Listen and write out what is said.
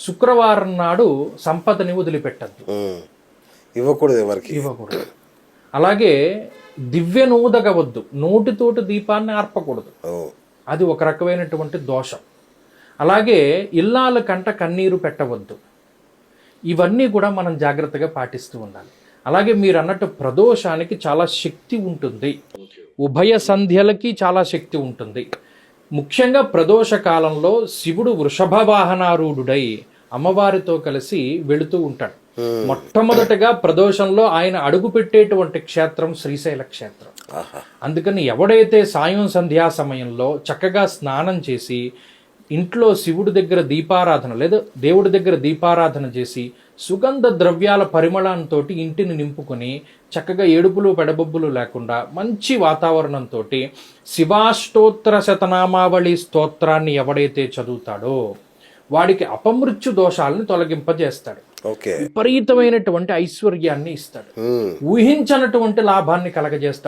శుక్రవారం నాడు సంపదని వదిలిపెట్టద్దు. ఇవ్వకూడదు ఎవరికి. ఇవ్వకూడదు. అలాగే దివ్య నూదగవద్దు. నోటితోటి దీపాన్ని ఆర్పకూడదు. అది ఒక రకమైనటువంటి దోషం. అలాగే ఇల్లాల కంట కన్నీరు పెట్టవద్దు. ఇవన్నీ కూడా మనం జాగ్రత్తగా పాటిస్తూ ఉండాలి. అలాగే మీరు అన్నట్టు ప్రదోషానికి చాలా శక్తి ఉంటుంది. ఉభయ సంధ్యలకి చాలా శక్తి ఉంటుంది. ముఖ్యంగా ప్రదోష కాలంలో శివుడు వృషభ వాహనారూఢుడై అమ్మవారితో కలిసి వెళుతూ ఉంటాడు. మొట్టమొదటగా ప్రదోషంలో ఆయన అడుగు పెట్టేటువంటి క్షేత్రం శ్రీశైల క్షేత్రం. అందుకని ఎవడైతే సాయం సంధ్యా సమయంలో చక్కగా స్నానం చేసి ఇంట్లో శివుడి దగ్గర దీపారాధన లేదా దేవుడి దగ్గర దీపారాధన చేసి సుగంధ ద్రవ్యాల పరిమళంతో ఇంటిని నింపుకొని చక్కగా ఏడుపులు పెడబొబ్బులు లేకుండా మంచి వాతావరణంతో శివాష్టోత్తర శతనామావళి స్తోత్రాన్ని ఎవడైతే చదువుతాడో వాడికి అపమృత్యు దోషాలను తొలగింపజేస్తాడు. విపరీతమైనటువంటి ఐశ్వర్యాన్ని ఇస్తాడు. ఊహించనటువంటి లాభాన్ని కలగజేస్తాడు.